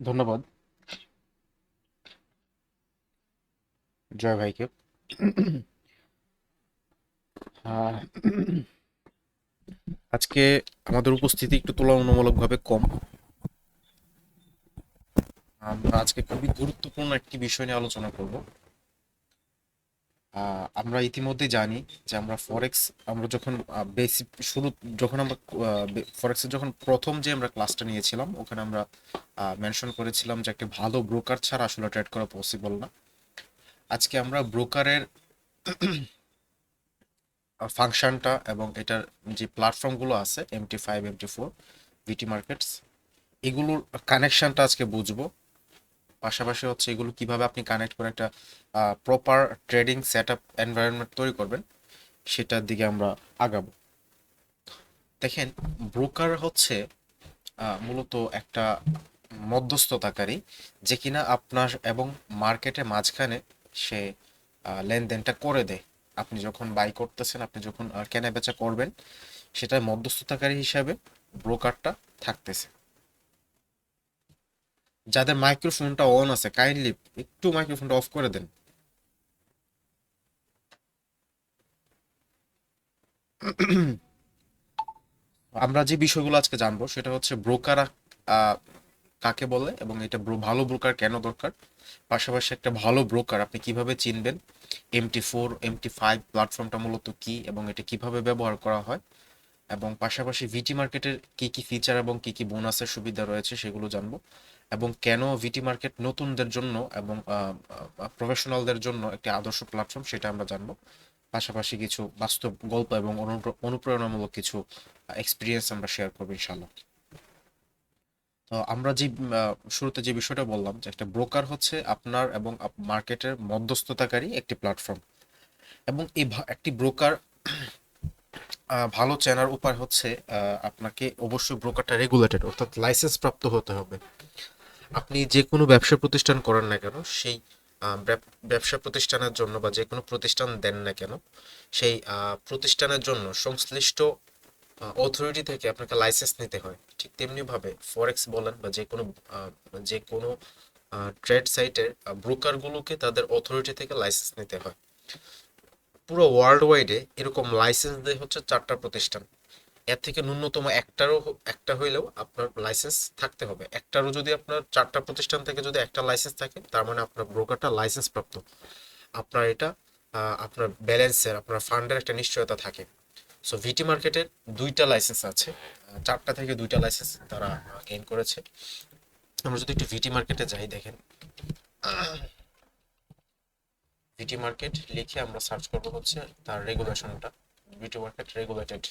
ধন্যবাদ। জয় ভাইকে। আজকে আমাদের উপস্থিতি একটু তুলনামূলকভাবে কম। আমরা আজকে খুবই গুরুত্বপূর্ণ একটি বিষয় নিয়ে আলোচনা করব। আমরা ইতিমধ্যে জানি যে আমরা ফরেক্স আমরা যখন বেসিক শুরু, যখন আমরা ফরেক্সের যখন প্রথম যে আমরা ক্লাসটা নিয়েছিলাম, ওখানে আমরা মেনশন করেছিলাম যে একটা ভালো ব্রোকার ছাড়া আসলে ট্রেড করা পসিবল না। আজকে আমরা ব্রোকারের ফাংশনটা এবং এটার যে প্ল্যাটফর্মগুলো আছে MT five MT four VT markets এগুলোর কানেকশনটা আজকে বুঝব। পাশাপাশি হচ্ছে এগুলো কীভাবে আপনি কানেক্ট করে একটা proper trading set up environment তৈরি করবেন, সেটার দিকে আমরা আগাবো। দেখেন ব্রোকার হচ্ছে মূলত একটা মধ্যস্থতাকারী, যে কিনা আপনার এবং মার্কেটের মাঝখানে সে লেনদেনটা করে দেয়। আপনি যখন বাই করতেছেন, আপনি যখন কেনা বেচা করবেন, সেটা মধ্যস্থতাকারী হিসাবে ব্রোকারটা থাকতেছে। যাদের মাইক্রোফোনটা অন আছে কাইন্ডলি একটু মাইক্রোফোনটা অফ করে দেন। আমরা যে বিষয়গুলো আজকে জানব, সেটা হচ্ছে ব্রোকার কাকে বলে এবং এটা ভালো ব্রোকার কেন দরকার? পাশাপাশি একটা ভালো ব্রোকার আপনি কীভাবে চিনবেন? এমটি ফোর এমটি ফাইভ প্ল্যাটফর্মটা মূলত কি এবং এটা কীভাবে ব্যবহার করা হয়? এবং পাশাপাশি ভিটি মার্কেটের কি কি ফিচার এবং কি কি বোনাসের সুবিধা রয়েছে সেগুলো জানব। এবং কেন ভিটি মার্কেট নতুনদের জন্য এবং প্রফেশনালদের জন্য একটি আদর্শ প্ল্যাটফর্ম সেটা আমরা জানব। পাশাপাশি কিছু বাস্তব গল্প এবং অনুপ্র- অনুপ্রেরণামূলক কিছু এক্সপিরিয়েন্স আমরা শেয়ার করব ইনশাল্লাহ তো আমরা যে শুরুতে যে বিষয়টা বললাম যে একটা ব্রোকার হচ্ছে আপনার এবং মার্কেটের মধ্যস্থতাকারী একটি প্ল্যাটফর্ম এবং এই একটি ব্রোকার ভালো চেনার উপায় হচ্ছে আপনাকে অবশ্যই ব্রোকারটা রেগুলেটেড, অর্থাৎ লাইসেন্স প্রাপ্ত হতে হবে। আপনি যে কোনো ব্যবসা প্রতিষ্ঠান করেন না কেন, সেই ব্যবসা প্রতিষ্ঠানের জন্য বা যে কোনো প্রতিষ্ঠান দেন না কেন, সেই প্রতিষ্ঠানের জন্য সংশ্লিষ্ট অথরিটি থেকে আপনাকে লাইসেন্স নিতে হয়। ঠিক তেমনিভাবে ফরেক্স বলেন বা যে কোনো যে কোনো ট্রেড সাইটের ব্রোকারগুলোকে তাদের অথরিটি থেকে লাইসেন্স নিতে হয়। পুরো ওয়ার্ল্ড ওয়াইডে এরকম লাইসেন্স দেয় হচ্ছে চারটা প্রতিষ্ঠান। এর থেকে ন্যূনতম একটারও একটা হইলেও আপনার লাইসেন্স থাকতে হবে। একটারও যদি আপনার চারটা প্রতিষ্ঠান থেকে যদি একটা লাইসেন্স থাকে, তার মানে আপনার ব্রোকারটা লাইসেন্স প্রাপ্ত আপনার এটা আপনার ব্যালেন্সের আপনার ফান্ডের একটা নিশ্চয়তা থাকে। সো ভিটি মার্কেটের দুইটা লাইসেন্স আছে। চারটা থেকে দুইটা লাইসেন্স তারা গেইন করেছে। আমরা যদি একটু ভিটি মার্কেটে যাই দেখেন। ভিটি মার্কেট লিখে আমরা সার্চ করব হচ্ছে তার রেগুলেশনটা ভিটি মার্কেট রেগুলেটেড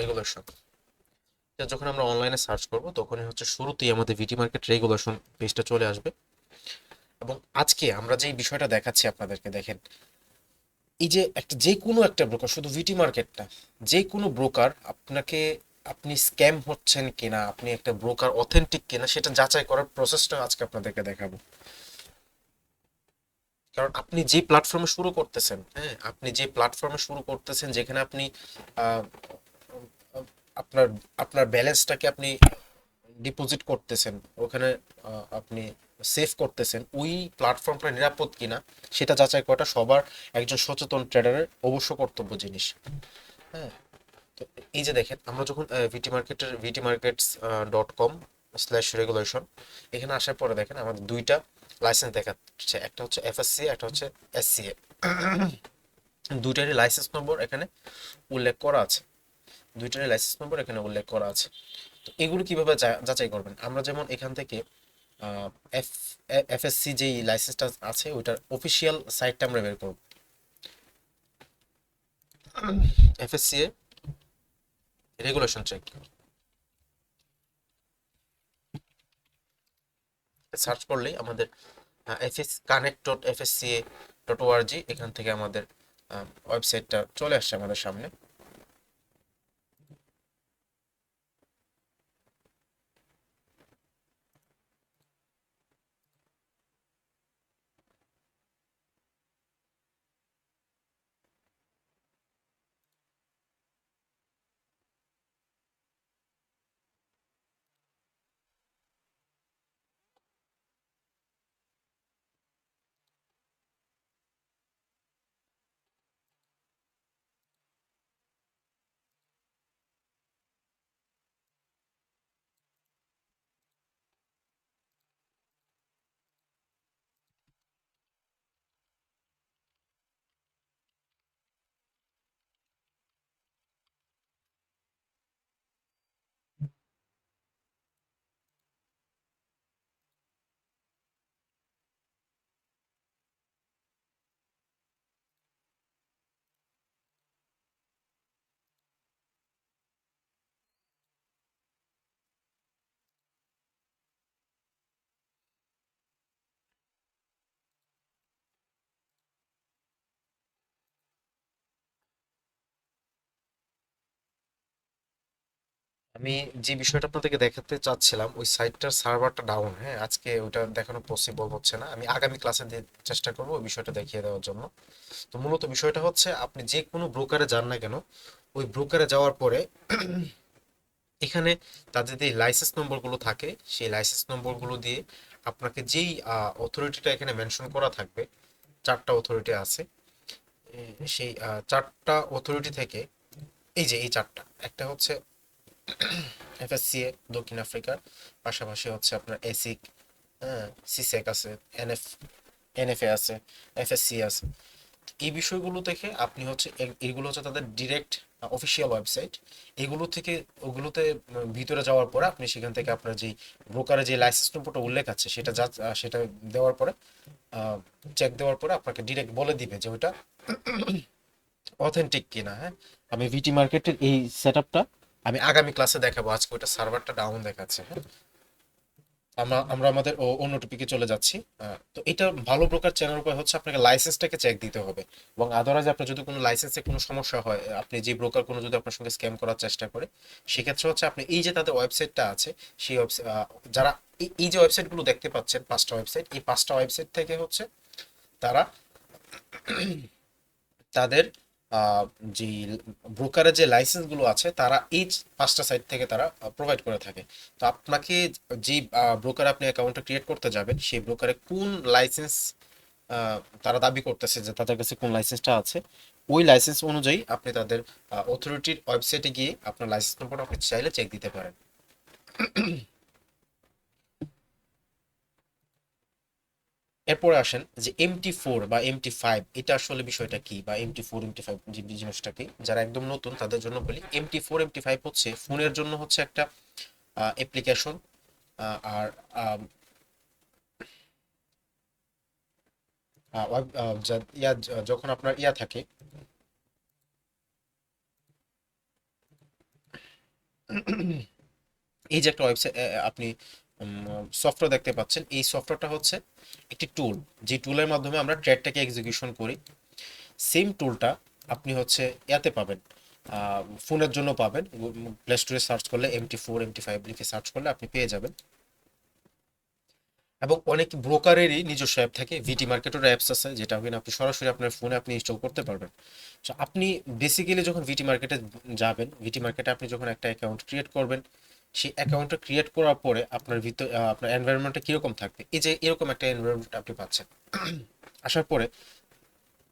রেগুলেশন যখন আমরা অনলাইনে সার্চ করব, তখনই হচ্ছে শুরুতেই আমাদের ভিটি মার্কেট রেগুলেশন পেজটা চলে আসবে। এবং আজকে আমরা যেই বিষয়টা দেখাচ্ছি আপনাদেরকে, দেখেন, এই যে একটা যে কোনো একটা ব্রোকার শুধু ভিটি মার্কেট না যে কোনো ব্রোকার আপনাকে, আপনি স্ক্যাম হচ্ছেন কিনা, আপনি একটা ব্রোকার অথেন্টিক কিনা, সেটা যাচাই করার প্রসেসটা আজকে আপনাদেরকে দেখাবো। কারণ আপনি যে প্ল্যাটফর্মে শুরু করতেছেন হ্যাঁ আপনি যে প্ল্যাটফর্মে শুরু করতেছেন, যেখানে আপনি আপনার আপনার ব্যালেন্সটাকে আপনি ডিপোজিট করতেছেন, ওখানে আপনি সেভ করতেছেন, ওই প্ল্যাটফর্মটা নিরাপদ কিনা, সেটা যাচাই করাটা সবার একজন সচেতন ট্রেডারের অবশ্য কর্তব্য জিনিস। হ্যাঁ তো এই যে দেখেন, আমরা যখন ভিটি মার্কেটের VT markets dot com slash regulation এখানে আসার পরে দেখেন আমাদের দুইটা লাইসেন্স দেখাচ্ছে, একটা হচ্ছে এফএসসি একটা হচ্ছে এসসিএ দুইটারই লাইসেন্স নম্বর এখানে উল্লেখ করা আছে। দুইটারই লাইসেন্স নম্বর এখানে উল্লেখ করা আছে। তো এগুলো কীভাবে যা- যাচাই করবেন? আমরা যেমন এখান থেকে এফ এফএসসি যেই লাইসেন্সটা আছে, ওইটার অফিসিয়াল সাইটটা আমরা বের করব। এফএসসি রেগুলেশন চেক সার্চ করলেই আমাদের FS connect dot FSCA dot ORG এখান থেকে আমাদের ওয়েবসাইটটা চলে আসছে আমাদের সামনে। আমি যে বিষয়টা আপনাদেরকে দেখাতে চাচ্ছিলাম, ওই সাইটটার সার্ভারটা ডাউন হ্যাঁ? আজকে ওটা দেখানো পসিবল হচ্ছে না। আমি আগামী ক্লাসে চেষ্টা করব ওই বিষয়টা দেখিয়ে দেওয়ার জন্য। তো মূলত বিষয়টা হচ্ছে, আপনি যে কোনো ব্রোকারে যান না কেন, ওই ব্রোকারে যাওয়ার পরে এখানে তাদের যে লাইসেন্স নম্বরগুলো থাকে, সেই লাইসেন্স নম্বরগুলো দিয়ে আপনাকে যেই অথরিটিটা এখানে মেনশন করা থাকবে, চারটা অথরিটি আছে সেই চারটা অথরিটি থেকে, এই যে, এই চারটা, একটা হচ্ছে এফএসসিএ দক্ষিণ আফ্রিকার পাশাপাশি হচ্ছে আপনার এসিক হ্যাঁ সিসেক আছে, এনএফ, এনএফএ আছে, এফএসসি আছে। এই বিষয়গুলো থেকে আপনি হচ্ছে এগুলো হচ্ছে তাদের ডিরেক্ট অফিসিয়াল ওয়েবসাইট। এগুলো থেকে, ওগুলোতে ভিতরে যাওয়ার পরে আপনি সেখান থেকে আপনার যেই ব্রোকারে যে লাইসেন্স নম্বরটা উল্লেখ আছে, সেটা যা, সেটা দেওয়ার পরে চেক দেওয়ার পরে আপনাকে ডিরেক্ট বলে দিবে যে ওইটা অথেন্টিক কিনা হ্যাঁ। আমি ভিটি মার্কেটের এই সেটআপটা আমি আগামী ক্লাসে দেখাবো, আজকে ওটা সার্ভারটা ডাউন দেখাচ্ছে হ্যাঁ? আমরা আমরা আমাদের অন্য টপিকে চলে যাচ্ছি। তো এটা ভালো ব্রোকার চেনার উপায় হচ্ছে আপনাকে লাইসেন্সটাকে চেক দিতে হবে। এবং আদারওয়াইজ আপনার যদি কোনো লাইসেন্সে কোনো সমস্যা হয়, আপনি যে ব্রোকার কোনো যদি আপনার সঙ্গে স্ক্যাম করার চেষ্টা করে, সেক্ষেত্রে হচ্ছে আপনি এই যে তাদের ওয়েবসাইটটা আছে, সেই ওয়েবসাইট যারা এই- যে ওয়েবসাইটগুলো দেখতে পাচ্ছেন, পাঁচটা ওয়েবসাইট এই পাঁচটা ওয়েবসাইট থেকে হচ্ছে তারা তাদের যে ব্রোকারের যে লাইসেন্সগুলো আছে, তারা এই পাঁচটা সাইট থেকে তারা প্রোভাইড করে থাকে। তো আপনাকে যে ব্রোকার আপনি অ্যাকাউন্টটা ক্রিয়েট করতে যাবেন, সেই ব্রোকারে কোন লাইসেন্স তারা দাবি করতেছে যে তাদের কাছে কোন লাইসেন্সটা আছে, ওই লাইসেন্স অনুযায়ী আপনি তাদের অথরিটির ওয়েবসাইটে গিয়ে আপনার লাইসেন্স নম্বরটা আপনি চাইলে চেক দিতে পারেন। এরপরে আসেন যে এমটি ফোর বা এমটি ফাইভ এটা আসলে বিষয়টা কি? বা এমটি ফোর এমটি ফাইভ জিনিসটা কি যারা একদম নতুন, তাদের জন্য বলি এমটি ফোর এমটি ফাইভ হচ্ছে ফোনের জন্য হচ্ছে একটা অ্যাপ্লিকেশন আর যখন আপনার ইয়া থাকে, এই যে একটা ওয়েবসাইট আপনি সফটওয়্যার দেখতে পাচ্ছেন। এই সফটওয়্যারটা হচ্ছে একটি টুল যে টুলের মাধ্যমে আমরা ট্রেডটাকে এক্সিকিউশন করি। সেম টুলটা আপনি হচ্ছে ইয়াতে পাবেন। ফোনের জন্য পাবেন। প্লে স্টোরে সার্চ করলে এমটি ফোর এমটি ফাইভ লিখে সার্চ করলে আপনি পেয়ে যাবেন। এবং অনেক ব্রোকারেরই নিজস্ব অ্যাপ থাকে। ভিটি মার্কেটের অ্যাপস আছে, যেটা কিনা আপনি সরাসরি আপনার ফোনে আপনি ইনস্টল করতে পারবেন। আপনি বেসিক্যালি যখন ভিটি মার্কেটে যাবেন ভিটি মার্কেটে আপনি যখন একটা অ্যাকাউন্ট ক্রিয়েট করবেন সেই অ্যাকাউন্টটা ক্রিয়েট করার পরে আপনার ভিতর আপনার এনভায়রনমেন্টটা কীরকম থাকবে? এই যে এরকম একটা এনভায়রনমেন্ট আপনি পাচ্ছেন। আসার পরে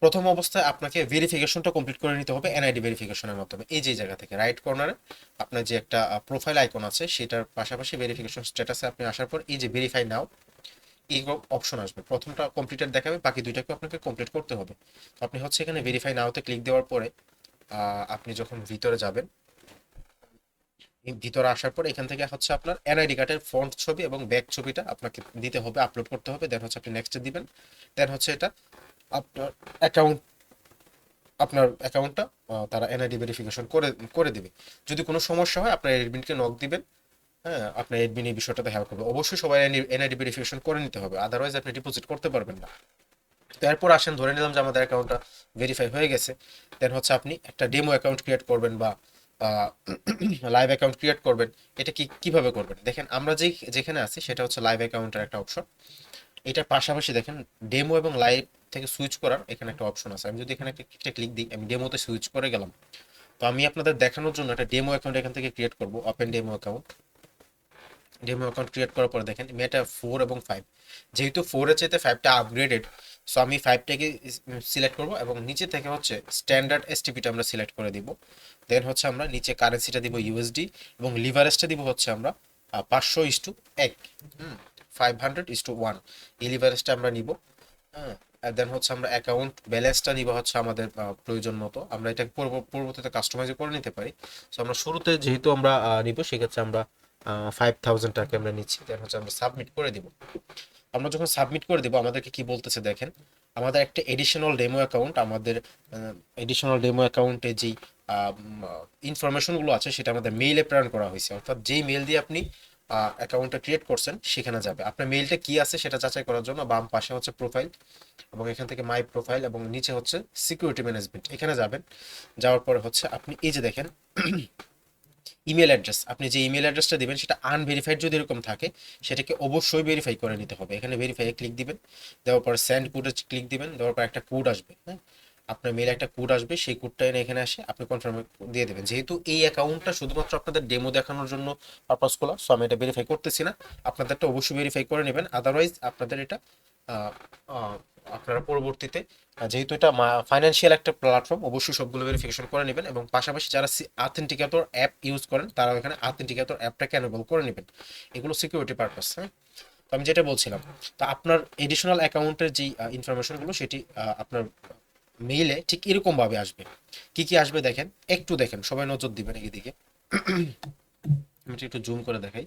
প্রথম অবস্থায় আপনাকে ভেরিফিকেশনটা কমপ্লিট করে নিতে হবে এনআইডি ভেরিফিকেশনের মাধ্যমে। এই যে জায়গা থেকে রাইট কর্নারে আপনার যে একটা প্রোফাইল আইকন আছে, সেটার পাশাপাশি ভেরিফিকেশন স্ট্যাটাসে আপনি আসার পর এই যে ভেরিফাই নাও এই অপশন আসবে। প্রথমটা কমপ্লিটেড দেখাবে, বাকি দুইটাকে আপনাকে কমপ্লিট করতে হবে। আপনি হচ্ছে এখানে ভেরিফাই নাওতে ক্লিক দেওয়ার পরে আপনি যখন ভিতরে যাবেন ভিতরে আসার পর এখান থেকে হচ্ছে আপনার এনআইডি কার্ডের ফ্রন্ট ছবি এবং ব্যাক ছবিটা আপনাকে দিতে হবে আপলোড করতে হবে দেন হচ্ছে আপনি নেক্সটে দিবেন। দেন হচ্ছে এটা আপনার অ্যাকাউন্ট আপনার অ্যাকাউন্টটা তারা এনআইডি ভেরিফিকেশন করে করে দিবে। যদি কোনো সমস্যা হয়, আপনার এডমিনকে নক দিবেন। হ্যাঁ আপনার এডমিন এই বিষয়টাতে হেল্প করবে। অবশ্যই সবাই এনআইডি ভেরিফিকেশন করে নিতে হবে আদারওয়াইজ আপনি ডিপোজিট করতে পারবেন না। তো এরপর আসেন, ধরে নিলাম যে আমাদের অ্যাকাউন্টটা ভেরিফাই হয়ে গেছে। দেন হচ্ছে আপনি একটা ডেমো অ্যাকাউন্ট ক্রিয়েট করবেন বা লাইভ অ্যাকাউন্ট ক্রিয়েট করবেন, এটা কি, কীভাবে করবেন? দেখেন, আমরা যেই, যেখানে আছি, সেটা হচ্ছে লাইভ অ্যাকাউন্টের একটা অপশন এটার পাশাপাশি দেখেন ডেমো এবং লাইভ থেকে সুইচ করার এখানে একটা অপশন আছে। আমি যদি এখানে একটা ক্লিক দিই, আমি ডেমোতে সুইচ করে গেলাম। তো আমি আপনাদের দেখানোর জন্য একটা ডেমো অ্যাকাউন্ট এখান থেকে ক্রিয়েট করব open demo account demo account create করার পরে দেখেন মেটা ফোর এবং ফাইভ যেহেতু ফোরের চাইতে ফাইভটা আপগ্রেডেড সো আমি ফাইভটাকে সিলেক্ট করব এবং নিচে থেকে হচ্ছে স্ট্যান্ডার্ড এসটিপিটা আমরা সিলেক্ট করে দিব। দেন হচ্ছে আমরা নিচে কারেন্সিটা দিব ইউএসডি এবং লিভারেজটা দিব হচ্ছে আমরা পাঁচশো ইস টু এক। Five hundred is to one এই লিভারেজটা আমরা নিব। হ্যাঁ দেন হচ্ছে আমরা অ্যাকাউন্ট ব্যালেন্সটা নিব হচ্ছে আমাদের প্রয়োজন মতো। আমরা এটা পরব- পরবর্তীতে কাস্টমাইজ করে নিতে পারি। সো আমরা শুরুতে যেহেতু আমরা নিব, সেক্ষেত্রে আমরা ফাইভ থাউজেন্ড টাকা আমরা নিচ্ছি। দেন হচ্ছে আমরা সাবমিট করে দিব। আমরা যখন সাবমিট করে দেবো, আমাদেরকে কি বলতেছে দেখেন, আমাদের একটা এডিশনাল ডেমো অ্যাকাউন্ট আমাদের এডিশনাল ডেমো অ্যাকাউন্টে যেই ইনফরমেশনগুলো আছে, সেটা আমাদের মেইলে প্রেরণ করা হয়েছে। অর্থাৎ যেই মেল দিয়ে আপনি অ্যাকাউন্টটা ক্রিয়েট করছেন, সেখানে যাবে। আপনার মেইলটা কি আছে, সেটা যাচাই করার জন্য বাম পাশে হচ্ছে প্রোফাইল এবং এখান থেকে মাই প্রোফাইল এবং নিচে হচ্ছে সিকিউরিটি ম্যানেজমেন্ট এখানে যাবেন, যাওয়ার পরে হচ্ছে আপনি এই যে দেখেন ইমেল অ্যাড্রেস আপনি যে ইমেল অ্যাড্রেসটা দেবেন, সেটা আনভেরিফাইড যদি এরকম থাকে, সেটাকে অবশ্যই ভেরিফাই করে নিতে হবে। এখানে ভেরিফাই ক্লিক দিবেন, দেওয়ার পর সেন্ড কোডে ক্লিক দিবেন, দেওয়ার পর একটা কোড আসবে হ্যাঁ? আপনার মেলে একটা কোড আসবে, সেই কোডটা এনে এখানে আসে, আপনি কনফার্ম দিয়ে দেবেন। যেহেতু এই অ্যাকাউন্টটা শুধুমাত্র আপনাদের ডেমো দেখানোর জন্য পারপাস খোলা সো আমি এটা ভেরিফাই করতেছি না। আপনাদেরটা অবশ্যই ভেরিফাই করে নেবেন আদারওয়াইজ আপনাদের এটা আপনারা পরবর্তীতে যেহেতু এটা ফাইন্যান্সিয়াল একটা প্ল্যাটফর্ম অবশ্যই সবগুলো ভেরিফিকেশন করে নেবেন এবং পাশাপাশি যারা অথেন্টিকেটর অ্যাপ ইউজ করেন তারা এখানে অথেন্টিকেটর অ্যাপটাকে এনেবল করে নেবেন। এগুলো সিকিউরিটি পারপাস হ্যাঁ? তো আমি যেটা বলছিলাম, তো আপনার এডিশনাল অ্যাকাউন্টের যে ইনফরমেশনগুলো সেটি আপনার মেইলে ঠিক এরকম ভাবে আসবে। কি কি আসবে দেখেন? একটু দেখেন, সবাই নজর দিবেন এদিকে। আমি একটু জুম করে দেখাই।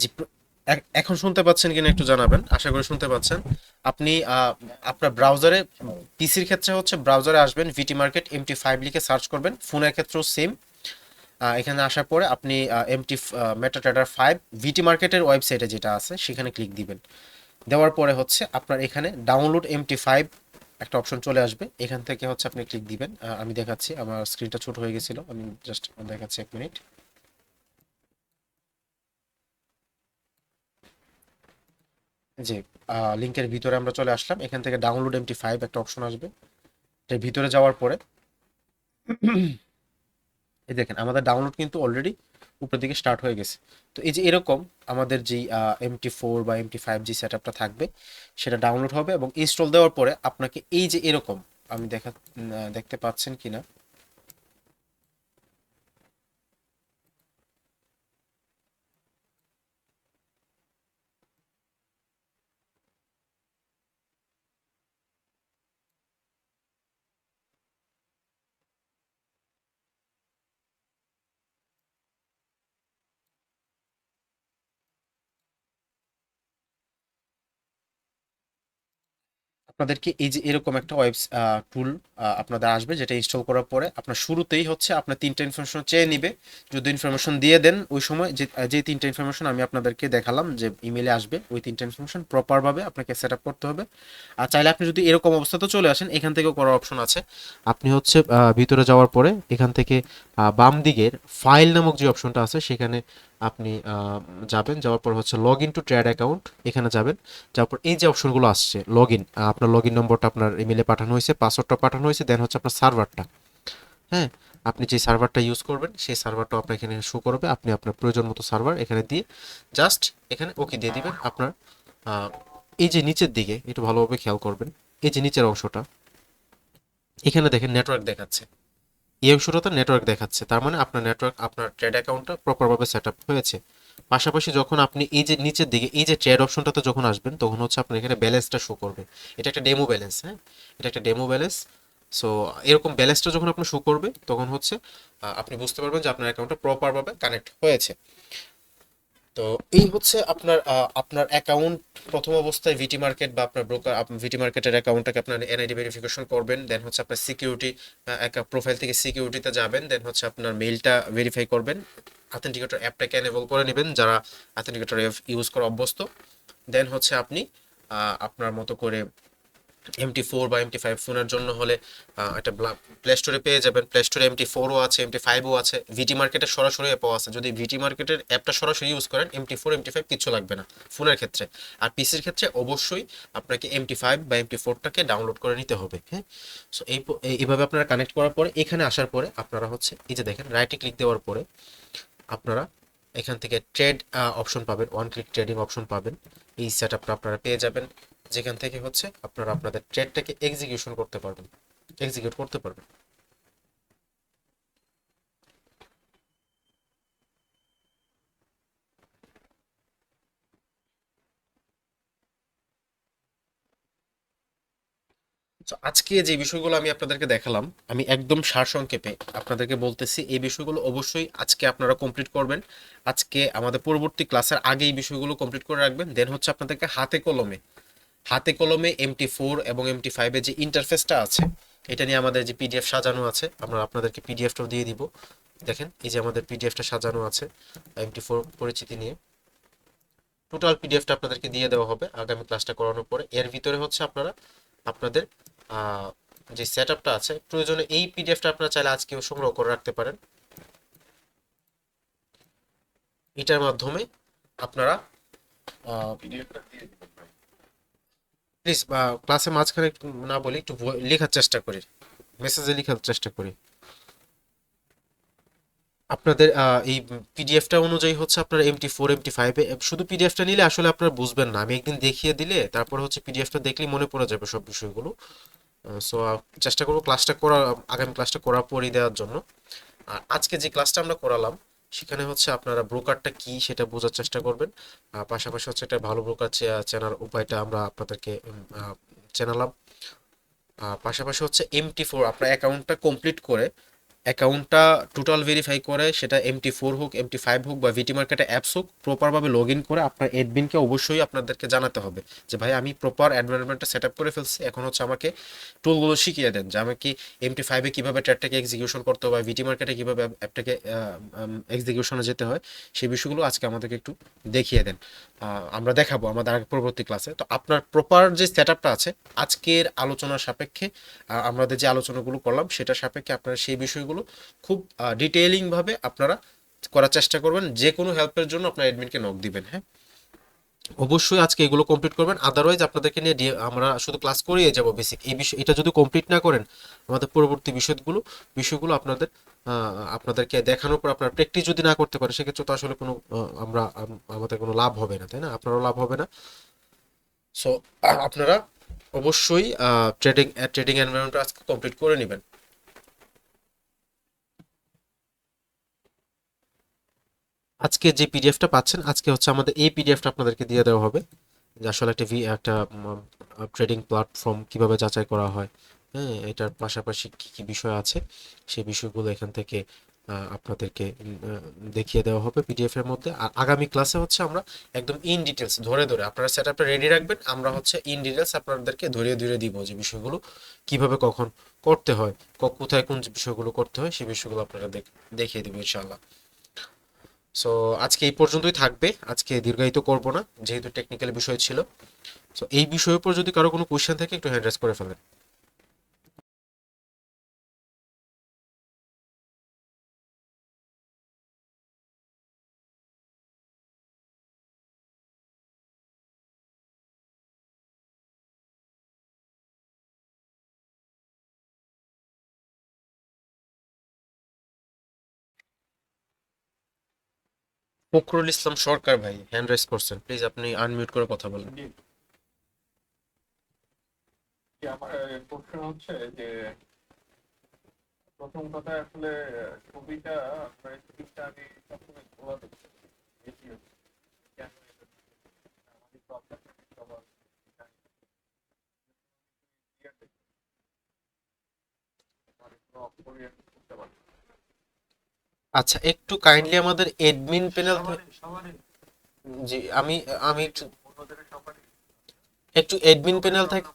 জি এখন শুনতে পাচ্ছেন কিনা একটু জানাবেন। আশা করি শুনতে পাচ্ছেন। আপনি আপনার ব্রাউজারে পিসির ক্ষেত্রে হচ্ছে ব্রাউজারে আসবেন ভিটি মার্কেট এমটি ফাইভ লিখে সার্চ করবেন, ফোনের ক্ষেত্রেও সেম এখানে আসার পরে আপনি এমটি মেটাটাটার ফাইভ ভিটি মার্কেটের ওয়েবসাইটে যেটা আছে, সেখানে ক্লিক দিবেন। দেওয়ার পরে হচ্ছে আপনার এখানে ডাউনলোড এমটি ফাইভ একটা অপশন চলে আসবে। এখান থেকে হচ্ছে আপনি ক্লিক দিবেন। আমি দেখাচ্ছি, আমার স্ক্রিনটা ছোট হয়ে গেছিল, আমি জাস্ট দেখাচ্ছি এক মিনিট যে লিঙ্কের ভিতরে আমরা চলে আসলাম। এখান থেকে ডাউনলোড এমটি ফাইভ একটা অপশন আসবে। এর ভিতরে যাওয়ার পরে, এই দেখেন, আমাদের ডাউনলোড কিন্তু অলরেডি উপরের দিকে স্টার্ট হয়ে গেছে। তো এই যে এরকম আমাদের যেই এমটি ফোর বা এমটি ফাইভ জি সেট আপটা থাকবে, সেটা ডাউনলোড হবে এবং ইনস্টল দেওয়ার পরে আপনাকে এই যে এরকম, আমি দেখা দেখতে পাচ্ছেন কিনা আপনাদেরকে এই যে এরকম একটা ওয়েব টুল আপনাদের আসবে যেটা ইনস্টল করার পরে আপনার শুরুতেই হচ্ছে আপনার তিনটা ইনফরমেশন চেয়ে নিবে। যদি ইনফরমেশন দিয়ে দেন ওই সময় যে তিনটা ইনফরমেশন আমি আপনাদেরকে দেখালাম যে ইমেলে আসবে, ওই তিনটা ইনফরমেশন প্রপারভাবে আপনাকে সেট আপ করতে হবে। আর চাইলে আপনি যদি এরকম অবস্থাতে চলে আসেন, এখান থেকেও করার অপশন আছে। আপনি হচ্ছে ভিতরে যাওয়ার পরে এখান থেকে বাম দিকের ফাইল নামক যে অপশনটা আছে, সেখানে আপনি যাবেন, যাওয়ার পর হচ্ছে log in to trade account এখানে যাবেন। যাওয়ার পর এই যে অপশনগুলো আসছে লগ ইন আপনার লগ ইন নম্বরটা আপনার ইমেলে পাঠানো হয়েছে পাসওয়ার্ডটা পাঠানো হয়েছে দেন হচ্ছে আপনার সার্ভারটা হ্যাঁ? আপনি যে সার্ভারটা ইউজ করবেন, সেই সার্ভারটা আপনার এখানে শো করবে, আপনি আপনার প্রয়োজন মতো সার্ভার এখানে দিয়ে জাস্ট এখানে ওকে দিয়ে দিবেন আপনার এই যে নিচের দিকে, একটু ভালোভাবে খেয়াল করবেন, এই যে নিচের অংশটা, এখানে দেখেন নেটওয়ার্ক দেখাচ্ছে। এই অংশটাতে নেটওয়ার্ক দেখাচ্ছে। তার মানে আপনার নেটওয়ার্ক আপনার ট্রেড অ্যাকাউন্টটা প্রপারভাবে সেট আপ হয়েছে। পাশাপাশি যখন আপনি এই যে নিচের দিকে, এই যে ট্রেড অপশনটাতে যখন আসবেন, তখন হচ্ছে আপনার এখানে ব্যালেন্সটা শো করবে। এটা একটা ডেমো ব্যালেন্স হ্যাঁ? এটা একটা ডেমো ব্যালেন্স সো এরকম ব্যালেন্সটা যখন আপনার শো করবে, তখন হচ্ছে আপনি বুঝতে পারবেন যে আপনার অ্যাকাউন্টটা প্রপারভাবে কানেক্ট হয়েছে। তো এই হচ্ছে আপনার আপনার অ্যাকাউন্ট প্রথম অবস্থায় ভিটি মার্কেট বা আপনার ব্রোকার ভিটি মার্কেটের অ্যাকাউন্টটাকে আপনার এনআইডি ভেরিফিকেশন করবেন দেন হচ্ছে আপনার সিকিউরিটি প্রোফাইল থেকে সিকিউরিটিতে যাবেন দেন হচ্ছে আপনার মেইলটা ভেরিফাই করবেন। অথেন্টিকেটর অ্যাপটাকে এনেবল করে নেবেন, যারা অথেন্টিকেটর অ্যাপ ইউজ করা অভ্যস্ত। দেন হচ্ছে আপনি আপনার মতো করে এমটি ফোর বা এমটি ফাইভ ফোনের জন্য হলে একটা প্লে স্টোরে পেয়ে যাবেন। প্লে স্টোরে এমটি ফোরও আছে এমটি ফাইভও আছে। ভিটি মার্কেটে সরাসরি অ্যাপও আছে। যদি ভিটি মার্কেটের অ্যাপটা সরাসরি ইউজ করেন এমটি ফোর এমটি ফাইভ কিছু লাগবে না ফোনের ক্ষেত্রে। আর পিসির ক্ষেত্রে অবশ্যই আপনাকে এমটি ফাইভ বা এমটি ফোরটাকে ডাউনলোড করে নিতে হবে হ্যাঁ? সো এই- এইভাবে আপনারা কানেক্ট করার পরে, এখানে আসার পরে আপনারা হচ্ছে, এই যে দেখেন রাইটে ক্লিক দেওয়ার পরে আপনারা এখান থেকে ট্রেড অপশন পাবেন। ওয়ান ক্লিক ট্রেডিং অপশন পাবেন। এই সেট আপটা আপনারা পেয়ে যাবেন। যেখান থেকে হচ্ছে আপনারা আপনাদের ট্রেডটাকে এক্সিকিউশন করতে পারবেন। এক্সিকিউট করতে পারবেন। আজকে যে বিষয়গুলো আমি আপনাদেরকে দেখালাম, আমি একদম সারসংক্ষেপে আপনাদেরকে বলতেছি, এই বিষয়গুলো অবশ্যই আজকে আপনারা কমপ্লিট করবেন। আজকে আমাদের পরবর্তী ক্লাসের আগে এই বিষয়গুলো কমপ্লিট করে রাখবেন। দেন হচ্ছে আপনাদেরকে হাতে কলমে হাতে কলমে এমটি ফোর এবং এমটি ফাইভের যে ইন্টারফেসটা আছে, এটা নিয়ে আমাদের যে পিডিএফ সাজানো আছে, আমরা আপনাদেরকে পিডিএফটাও দিয়ে দিব। দেখেন, এই যে আমাদের পিডিএফটা সাজানো আছে এমটি ফোর পরিচিতি নিয়ে। টোটাল পিডিএফটা আপনাদেরকে দিয়ে দেওয়া হবে আগামী ক্লাসটা করানোর পরে। এর ভিতরে হচ্ছে আপনারা, আপনাদের যে সেট আপটা আছে, প্রয়োজনে এই পিডিএফটা আপনারা চাইলে আজকেও সংগ্রহ করে রাখতে পারেন। এটার মাধ্যমে আপনারা প্লিজ ক্লাসের মাঝখানে না বলি একটু লেখার চেষ্টা করি। মেসেজে লেখার চেষ্টা করি। আপনাদের এই পিডিএফটা অনুযায়ী হচ্ছে আপনার এমটি ফোর এমটি ফাইভে শুধু পিডিএফটা নিলে আসলে আপনারা বুঝবেন না। আমি একদিন দেখিয়ে দিলে তারপর হচ্ছে পিডিএফটা দেখলেই মনে পড়ে যাবে সব বিষয়গুলো। সো চেষ্টা করব ক্লাসটা করা, আগামী ক্লাসটা করার পরই দেওয়ার জন্য। আর আজকে যে ক্লাসটা আমরা করালাম সেখানে হচ্ছে আপনারা ব্রোকারটা কি সেটা বোঝার চেষ্টা করবেন। পাশাপাশি হচ্ছে একটা ভালো ব্রোকার চেনার উপায়টা আমরা আপনাদেরকে চেনালাম পাশাপাশি হচ্ছে এম টি ফোর আপনার অ্যাকাউন্টটা কমপ্লিট করে অ্যাকাউন্টটা টোটাল ভেরিফাই করে সেটা এমটি ফোর হোক এমটি ফাইভ হোক বা ভিটি মার্কেটে অ্যাপস হোক প্রপারভাবে লগ ইন করে আপনার অ্যাডমিনকে অবশ্যই আপনাদেরকে জানাতে হবে যে, ভাই, আমি প্রপার অ্যাডভার্নমেন্টটা সেট আপ করে ফেলছি। এখন হচ্ছে আমাকে টুলগুলো শিখিয়ে দেন যে আমাকে এমটি ফাইভে কীভাবে ট্র্যাডটাকে এক্সিকিউশন করতে হবে ভিটি মার্কেটে কীভাবে অ্যাপটাকে এক্সিকিউশনে যেতে হয়? সেই বিষয়গুলো আজকে আমাদেরকে একটু দেখিয়ে দেন। আমরা দেখাবো আমাদের আগে পরবর্তী ক্লাসে তো আপনার প্রপার যে সেট আছে, আজকের আলোচনার সাপেক্ষে আমাদের যে আলোচনাগুলো করলাম সেটা সাপেক্ষে আপনারা সেই বিষয়গুলো খুব ডিটেইলিং ভাবে আপনারা করার চেষ্টা করবেন। যে কোনো হেল্পের জন্য আপনার অ্যাডমিনকে নক দিবেন হ্যাঁ? অবশ্যই আজকে এগুলো কমপ্লিট করবেন। আদারওয়াইজ আপনাদেরকে নিয়ে আমরা শুধু ক্লাস করিয়ে যাব বেসিক এই বিষয় এটা যদি কমপ্লিট না করেন, আমাদের পরবর্তী বিষয়গুলো বিষয়গুলো আপনাদের আপনাদেরকে দেখানোর পর আপনার প্র্যাকটিস যদি না করতে পারেন, সেক্ষেত্রে তো আসলে কোনো আমরা, আম- আমাদের কোনো লাভ হবে না, তাই না? আপনারও লাভ হবে না। সো আপনারা অবশ্যই ট্রেডিং ট্রেডিং এনভায়রনমেন্ট আজকে কমপ্লিট করে নেবেন। আজকে যে পিডিএফটা পাচ্ছেন, আজকে হচ্ছে আমাদের এই পিডিএফটা আপনাদেরকে দিয়ে দেওয়া হবে। যে আসলে একটা ভি একটা ট্রেডিং প্ল্যাটফর্ম কীভাবে যাচাই করা হয় হ্যাঁ এটার পাশাপাশি কি কি বিষয় আছে সেই বিষয়গুলো এখান থেকে আপনাদেরকে দেখিয়ে দেওয়া হবে পিডিএফ এর মধ্যে। আর আগামী ক্লাসে হচ্ছে আমরা একদম ইন ডিটেলস ধরে ধরে আপনারা সেট আপটা রেডি রাখবেন, আমরা হচ্ছে ইন ডিটেলস আপনাদেরকে ধরিয়ে ধরে দিব যে বিষয়গুলো কীভাবে কখন করতে হয় কোথায় কোন বিষয়গুলো করতে হয় সেই বিষয়গুলো আপনারা দেখিয়ে দিব ইনশাআল্লাহ। সো আজকে এই পর্যন্তই থাকবে। আজকে দীর্ঘায়িত করব না, যেহেতু টেকনিক্যাল বিষয় ছিল। সো এই বিষয়ের উপর যদি কারও কোনো কোয়েশ্চেন থাকে, একটু হ্যান্ড রেজ করে ফেলেন ফখরুল ইসলাম সরকার ভাই হ্যান্ড রাইজ করছেন। প্লিজ আপনি আনমিউট করে কথা বলেন। আমার প্রশ্ন হচ্ছে যে, প্রথম কথা আসলে, ছবিটা আমি সবসময় খোলা দেখছি বেশি হচ্ছে কেন এটা? আমাদের প্রবলেম সবার করতে পারি আচ্ছা একটু কাইন্ডলি আমাদের এডমিন প্যানেল জি আমি আমি একটু একটু এডমিন প্যানেল থেকে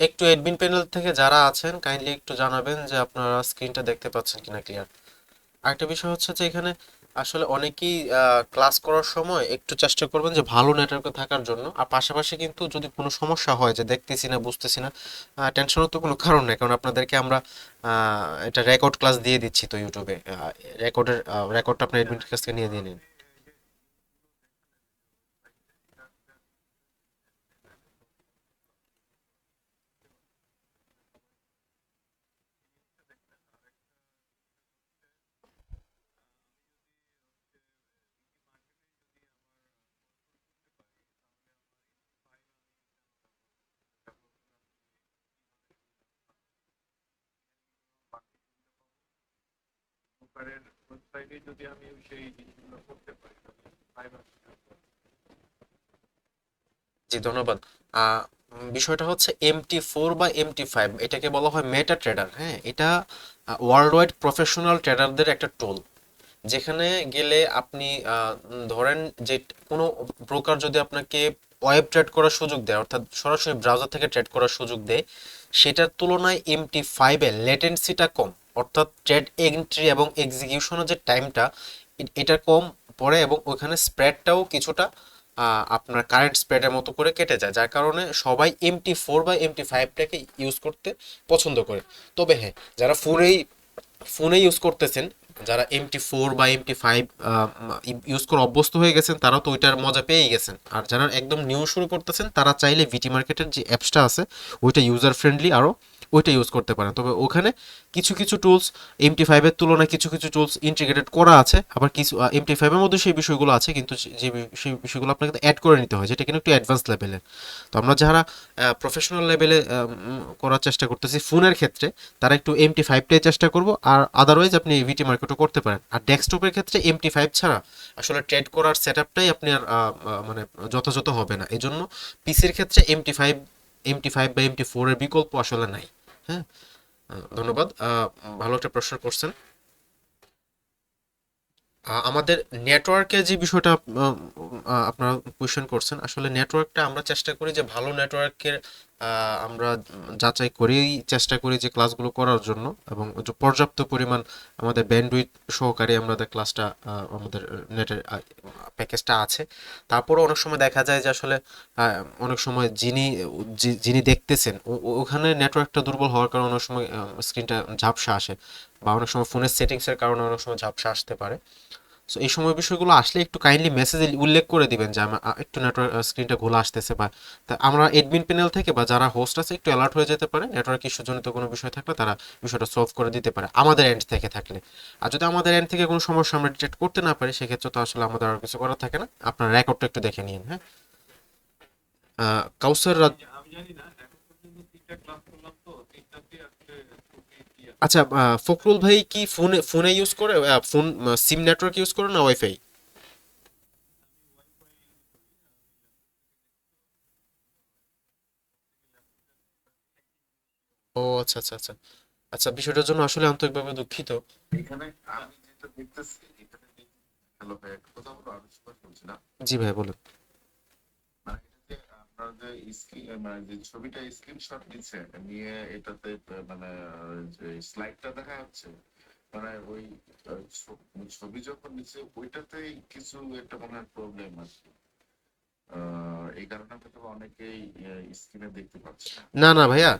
একটু এডমিন প্যানেল থেকে যারা আছেন কাইন্ডলি একটু জানাবেন যে আপনারা স্ক্রিনটা দেখতে পাচ্ছেন কিনা ক্লিয়ার আরেকটা বিষয় হচ্ছে যে এখানে আসলে অনেকেই ক্লাস করার সময় একটু চেষ্টা করবেন যে ভালো নেটওয়ার্কে থাকার জন্য। আর পাশাপাশি কিন্তু যদি কোনো সমস্যা হয় যে দেখতেছি না, বুঝতেছি না টেনশনের তো কোনো কারণ নেই। কারণ আপনাদেরকে আমরা এটা রেকর্ড ক্লাস দিয়ে দিচ্ছি তো ইউটিউবে রেকর্ডের রেকর্ডটা আপনার অ্যাডমিনের কাছ থেকে নিয়ে দিয়ে নিন। ব্রোকারের ওয়েবসাইটে যদি আমি সেই জিনিসগুলো করতে পারি জি, ধন্যবাদ। বিষয়টা হচ্ছে এমটি ফোর বা এমটি ফাইভ এটাকে বলা হয় মেটা ট্রেডার হ্যাঁ? এটা ওয়ার্ল্ড ওয়াইড প্রফেশনাল ট্রেডারদের একটা টুল যেখানে গেলে আপনি ধরেন যে কোনো ব্রোকার যদি আপনাকে ওয়েব ট্রেড করার সুযোগ দেয়, অর্থাৎ সরাসরি ব্রাউজার থেকে ট্রেড করার সুযোগ দেয়, সেটার তুলনায় এমটি ফাইভের লেটেন্সিটা কম। অর্থাৎ ট্রেড এন্ট্রি এবং এক্সিকিউশনের যে টাইমটা এটা কম পড়ে এবং ওখানে স্প্রেডটাও কিছুটা আপনার কারেন্ট স্প্রেডের মতো করে কেটে যায়। যার কারণে সবাই এমটি ফোর বা এমটি ফাইভটাকে ইউজ করতে পছন্দ করে। তবে হ্যাঁ যারা ফোনেই ফোনে ইউজ করতেছেন, যারা এমটি ফোর বা এমটি ফাইভ ইউজ করে অভ্যস্ত হয়ে গেছেন, তারাও তো ওইটার মজা পেয়েই গেছেন। আর যারা একদম নিউ শুরু করতেছেন, তারা চাইলে ভিটি মার্কেটের যে অ্যাপসটা আছে, ওইটা ইউজার ফ্রেন্ডলি আরও ওইটা ইউজ করতে পারেন। তবে ওখানে কিছু কিছু টুলস এমটি ফাইভের তুলনায় কিছু কিছু টুলস ইন্টিগ্রেটেড করা আছে। আবার কিছু এমটি ফাইভের মধ্যে সেই বিষয়গুলো আছে কিন্তু যে সেই বিষয়গুলো আপনাকে অ্যাড করে নিতে হয় যেটা কিন্তু একটু অ্যাডভান্স লেভেলের তো আমরা যারা প্রফেশনাল লেভেলে করার চেষ্টা করতেছি ফোনের ক্ষেত্রে তারা একটু এমটি ফাইভটাই চেষ্টা করব আর আদারওয়াইজ আপনি ভিটি মার্কেটও করতে পারেন। আর ডেস্কটপের ক্ষেত্রে এমটি ফাইভ ছাড়া আসলে ট্রেড করার সেট আপটাই আপনি আর আহ, আহ, মানে যথাযথ হবে না। এই জন্য পিসির ক্ষেত্রে এমটি ফাইভ এমটি ফাইভ বা এমটি ফোরের বিকল্প আসলে নাই। হ্যাঁ ধন্যবাদ। ভালো একটা প্রশ্ন করছেন। আমাদের নেটওয়ার্কের যে বিষয়টা আপনারা কোয়েশ্চেন করছেন, আসলে নেটওয়ার্কটা আমরা চেষ্টা করি যে ভালো নেটওয়ার্কের আমরা যাচাই করেই চেষ্টা করি যে ক্লাসগুলো করার জন্য এবং পর্যাপ্ত পরিমাণ আমাদের ব্যান্ডউইথ সহকারে আমাদের ক্লাসটা আমাদের নেটের প্যাকেজটা আছে। তারপরে অনেক সময় দেখা যায় যে আসলে অনেক সময় যিনি যিনি দেখতেছেন ওখানে নেটওয়ার্কটা দুর্বল হওয়ার কারণে অনেক সময় স্ক্রিনটা ঝাপসা আসে। বা অনেক সময় ফোনের সেটিংসের কারণে অনেক সময় ঝাপসা আসতে পারে। সো এই সময় বিষয়গুলো আসলে একটু কাইন্ডলি মেসেজে উল্লেখ করে দিবেন যে আমার একটু নেটওয়ার্ক স্ক্রিনটা ঘোলা আসতেছে বা তা আমরা এডমিন প্যানেল থেকে বা যারা হোস্ট আছে একটু অ্যালার্ট হয়ে যেতে পারে। নেটওয়ার্ক ইস্যুজনিত কোনো বিষয় থাকলে তারা বিষয়টা সলভ করে দিতে পারে আমাদের এন্ড থেকে থাকলে। আর যদি আমাদের এন্ড থেকে কোনো সমস্যা আমরা ডিটেক্ট করতে না পারি, সেক্ষেত্রে তো আসলে আমাদের আর কিছু করার থাকে না। আপনার রেকর্ডটা একটু দেখে নিন হ্যাঁ। কাউসার ক্লাস করলাম তো তিনটাতে আসলে খুবই কি আচ্ছা ফখরুল ভাই কি ফোনে ফোনে ইউজ করে ফোন সিম নেটওয়ার্ক ইউজ করে না ওয়াইফাই ও আচ্ছা আচ্ছা আচ্ছা। আচ্ছা বিষয়টার জন্য আসলে আন্তরিকভাবে দুঃখিত। এখানে আমি যেটা দেখতেছি এখানে হ্যালো ভাই কথা বলো আমি জি ভাই বলুন। আপনার যে মানে যে ছবিটা স্ক্রিনশট নিচ্ছে, নিয়ে এটাতে মানে যে স্লাইডটা দেখা যাচ্ছে মানে ওই ছবি যখন নিচ্ছে, ওইটাতেই কিছু একটা মনে প্রবলেম আছে না। না ভাইয়া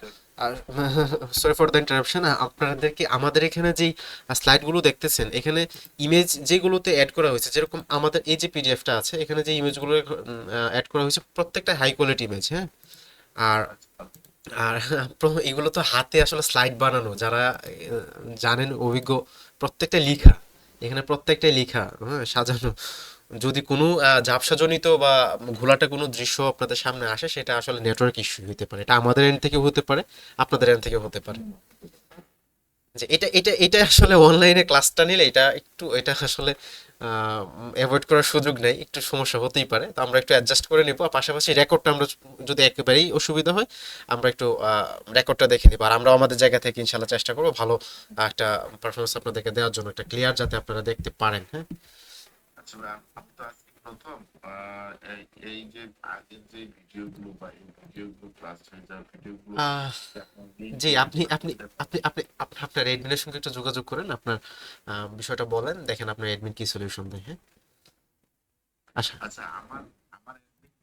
সরি ফর দ্য ইন্টারাপশন আপনাদেরকে, আমাদের এখানে যেই স্লাইডগুলো দেখতেছেন, এখানে ইমেজ যেগুলোতে অ্যাড করা হয়েছে, যেরকম আমাদের এই যে পিডিএফটা আছে, এখানে যে ইমেজগুলো অ্যাড করা হয়েছে, প্রত্যেকটা হাই কোয়ালিটি ইমেজ হ্যাঁ? আর আর এগুলো তো হাতে আসলে স্লাইড বানানো, যারা জানেন, অভিজ্ঞ, প্রত্যেকটা লিখা, এখানে প্রত্যেকটাই লিখা হ্যাঁ সাজানো। যদি কোনো ঝাপসাজনিত বা ঘোলাটা কোনো দৃশ্য আপনাদের সামনে আসে, সেটা আসলে নেটওয়ার্ক ইস্যু হতে পারে। এটা আমাদের এন্ড থেকে হতে পারে, আপনাদের এন্ড থেকে হতে পারে। যে এটা এটা এটা আসলে অনলাইনে ক্লাসটা নিলে এটা একটু, এটা আসলে অ্যাভয়েড করার সুযোগ নেই, একটু সমস্যা হতেই পারে। তো আমরা একটু অ্যাডজাস্ট করে নিব আর পাশাপাশি রেকর্ডটা আমরা যদি একেবারেই অসুবিধা হয়, আমরা একটু রেকর্ডটা দেখে নিব। আর আমরা আমাদের জায়গা থেকে ইনশাল্লাহ চেষ্টা করব ভালো একটা পারফরমেন্স আপনাদেরকে দেওয়ার জন্য, একটা ক্লিয়ার যাতে আপনারা দেখতে পারেন হ্যাঁ? আচ্ছা আমি তো আজকে প্রথম এই- যে আগের যে ভিডিওগুলো বা এই ভিডিওগুলো ক্লাস হয়ে যাওয়া ভিডিওগুলো আহ, জি আপনি আপনি আপনি আপনি আপনি আপনার সঙ্গে একটু যোগাযোগ করেন আপনার বিষয়টা বলেন দেখেন আপনার এডমিন কি সলিউশন দেয় হ্যাঁ? আচ্ছা। আচ্ছা আমার আমার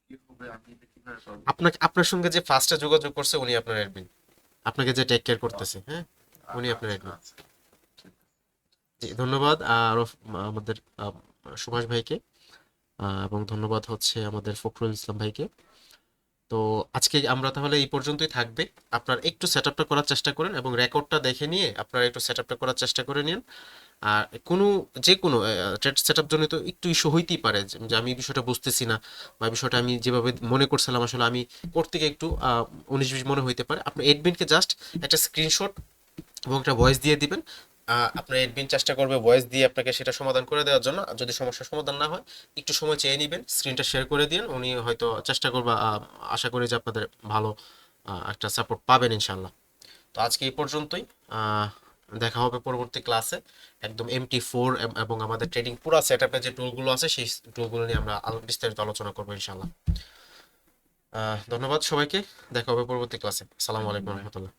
কি হবে আমি কীভাবে আপনাকে আপনার সঙ্গে যে ফার্স্টে যোগাযোগ করছে উনি আপনার অ্যাডমিন আপনাকে যে টেক কেয়ার করতেছে হ্যাঁ? উনি আপনার আচ্ছা, admin। আচ্ছা। জি ধন্যবাদ। আর আমাদের সুভাষ ভাইকে এবং ধন্যবাদ হচ্ছে আমাদের ফখরুল ইসলাম ভাইকে। তো আজকে আমরা তাহলে এই পর্যন্তই থাকবে। আপনার একটু সেট আপটা করার চেষ্টা করেন এবং রেকর্ডটা দেখে নিয়ে আপনারা একটু সেট আপটা করার চেষ্টা করে নিন। আর কোনো, যে কোনো ট্রেড সেট আপ জন্য তো একটু ইস্যু হইতেই পারে, যে আমি বিষয়টা বুঝতেছি না বা বিষয়টা আমি যেভাবে মনে করছিলাম, আসলে আমি করতে গিয়ে একটু উনিশ বিশ মনে হইতে পারে। আপনি এডমিনকে জাস্ট একটা স্ক্রিনশট এবং একটা ভয়েস দিয়ে দিবেন। আপনার এডমিন চেষ্টা করবে ভয়েস দিয়ে আপনাকে সেটা সমাধান করে দেওয়ার জন্য। যদি সমস্যার সমাধান না হয়, একটু সময় চেয়ে নেবেন স্ক্রিনটা শেয়ার করে দিন। উনি হয়তো চেষ্টা করবে আশা করি যে আপনাদের ভালো একটা সাপোর্ট পাবেন ইনশাল্লাহ তো আজকে এই পর্যন্তই। দেখা হবে পরবর্তী ক্লাসে একদম এমটি ফোর এবং আমাদের ট্রেডিং পুরো সেট আপের যে টুলগুলো আছে, সেই টুলগুলো নিয়ে আমরা বিস্তারিত আলোচনা করব ইনশাল্লাহ ধন্যবাদ সবাইকে। দেখা হবে পরবর্তী ক্লাসে আসসালামু আলাইকুম রহমতুল্লাহ।